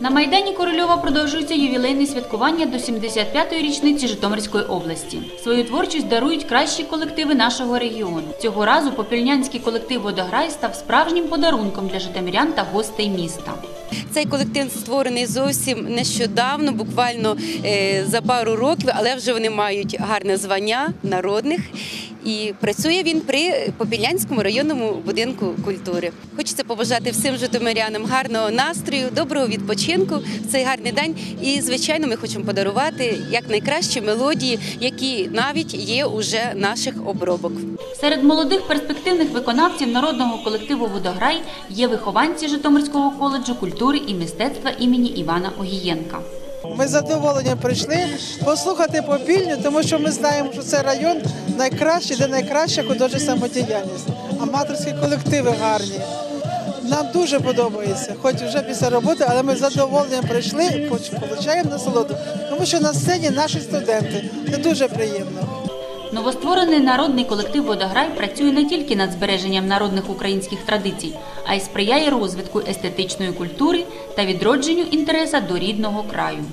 на майдані Корольова продовжується ювілейне святкування до 75-ї річниці Житомирської області. Свою творчість дарують кращі колективи нашого регіону. Цього разу попільнянський колектив Водограй став справжнім подарунком для житомирян та гостей міста. Цей колектив створений зовсім нещодавно, буквально е, за пару років, але вже вони мають гарне звання народних. І працює він при Попільнянському районному будинку культури. Хочеться побажати всім житомирянам гарного настрою, доброго відпочинку в цей гарний день. І, звичайно, ми хочемо подарувати якнайкращі мелодії, які навіть є уже наших обробок. Серед молодих перспективних виконавців народного колективу Водограй є вихованці Житомирського коледжу культури і мистецтва імені Івана Огієнка. Ми з задоволенням прийшли послухати попільню, тому що ми знаємо, що це район найкращий, де найкраща художня самодіяльність. Аматорські колективи гарні. Нам дуже подобається, хоч вже після роботи, але ми з задоволенням прийшли отримуємо насолоду, тому що на сцені наші студенти. Це дуже приємно. Новостворений народний колектив Водограй працює не тільки над збереженням народних українських традицій, а й сприяє розвитку естетичної культури та відродженню інтереса до рідного краю.